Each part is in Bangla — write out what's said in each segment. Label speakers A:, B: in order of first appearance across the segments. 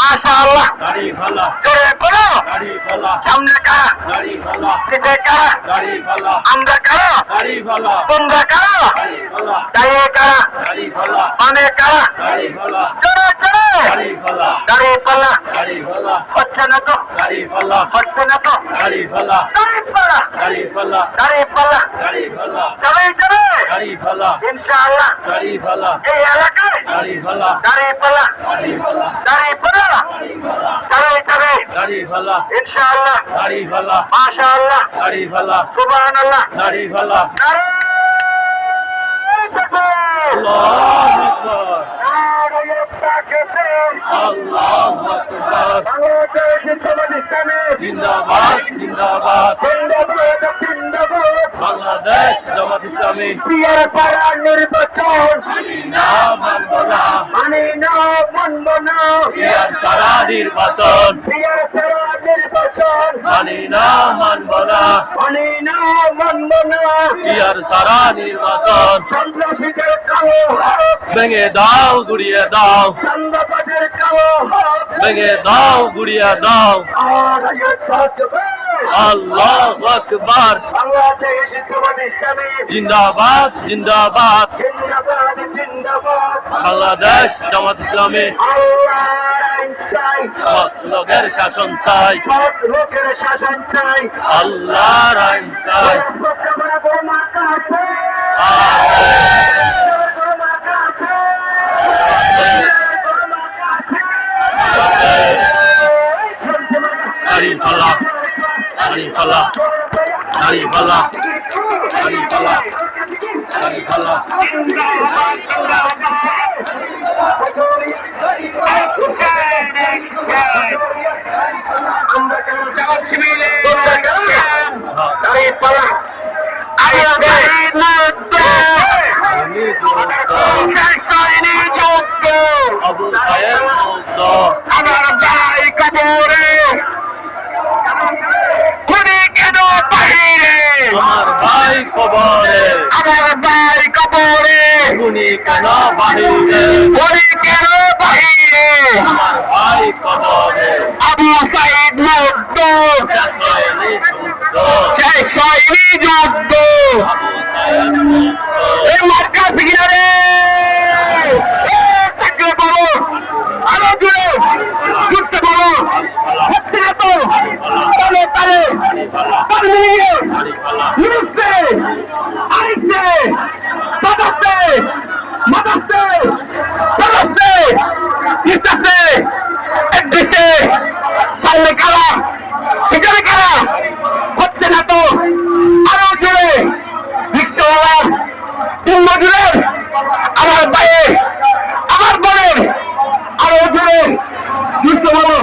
A: মাশা আল্লাহ জোরে বলো। সামনে কারা? পিছে কারা? আমরা কারা? তোমরা কারা? দাঁড়িয়ে কারা? মানে কারা? জোরে জোরে
B: গাড়ি ফালা
A: দাঁড়িয়ে পাল্লা
B: গাড়ি ফালা
A: হচ্ছে না তো হচ্ছে না তো
B: গাড়ি ফালা
A: দাঁড়িয়ে পাল্লা
B: গাড়ি ফালা
A: দাঁড়িয়ে পাল্লা
B: গাড়ি ফালা
A: দাঁড়িয়ে যাবে ইনশাআল্লাহ এই এলাকায়
B: গাড়ি ফালা
A: দাঁড়িয়ে পাল্লা
B: গাড়ি ফালা
A: দাঁড়িয়ে পাল্লা দাঁড়িয়ে যাবে ইনশাআল্লাহ
B: গাড়ি ফালা
A: মাশা আল্লাহ
B: গাড়ি ফালা
A: সুবহান আল্লাহ
B: গাড়ি ফালা
A: নারে
B: আল্লাহু আকবার
A: নারে তাকবীর আল্লাহু আকবার বাংলাদেশ জামাত ইসলামী
B: জিন্দাবাদ জিন্দাবাদ
A: জিন্দাবাদ জিন্দাবাদ
B: বাংলাদেশ জামাত ইসলামী।
A: পিয়ার পাড়া নির্বাচন
B: মানি না মানব না
A: মানি না মানব না
B: ইয়ার সারা নির্বাচন।
A: পিয়ার পাড়া নির্বাচন
B: মানি না মানব না
A: মানি না মানব না
B: ইয়ার সারা নির্বাচন
A: সন্ত্রাসীদের কালো
B: ভেঙে দাও গুড়িয়ে দাও। ভেঙে দাও গুড়িয়ে দাও। আল্লাহ আকবার। জিন্দাবাদ জিন্দাবাদ। বাংলাদেশ জামাত ইসলামী। লোকের শাসন চাই।
A: লোকের শাসন চাই।
B: আল্লাহর আইন চাই।
A: গাড়ি ফালা গাড়ি
B: ফালা
A: গাড়ি ফালা গাড়ি ফালা
B: গাড়ি ফালা
A: আমরা কেন জবাব
C: শিবিরে
A: দাঁড়িয়ে পালা আগে
C: মুক্ত সৈনী যুক্ত
B: আবু সাহেব মুগ্ধ
C: আমার ভাই কবরে খুনি কেন বাহিরে
B: আমার ভাই কবরে।
C: আমার ভাই কবরে।
B: গুনি কেন বাহিরে?
C: খুনি কেন বাহিরে?
B: আমার ভাই কবরে।
C: আবু সাইদ মুক্ত সেই সৈনী যুদ্ধ। এই মার্কা সিগনারে থাকলে বলো। আরও জুড়ে যুদ্ধ বলো। হচ্ছে না তো?
B: তাহলে
C: তারে
B: গাড়ি ফালা
A: আরিফকে
C: বাদাসকে মাদাসকে বাদাসকে ইসাসকে একদিকে সামনে কারা সেখানে কারা হচ্ছে না তো আরও জুড়ে রিক্সাওয়ালা তিন মজুরের আমার বাইরে আমার বোনের আরও জুড়ে রিক্সাওয়ালা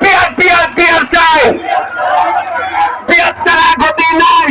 C: পিয়ার পিয়ার পিয়ার চাই গতি নাই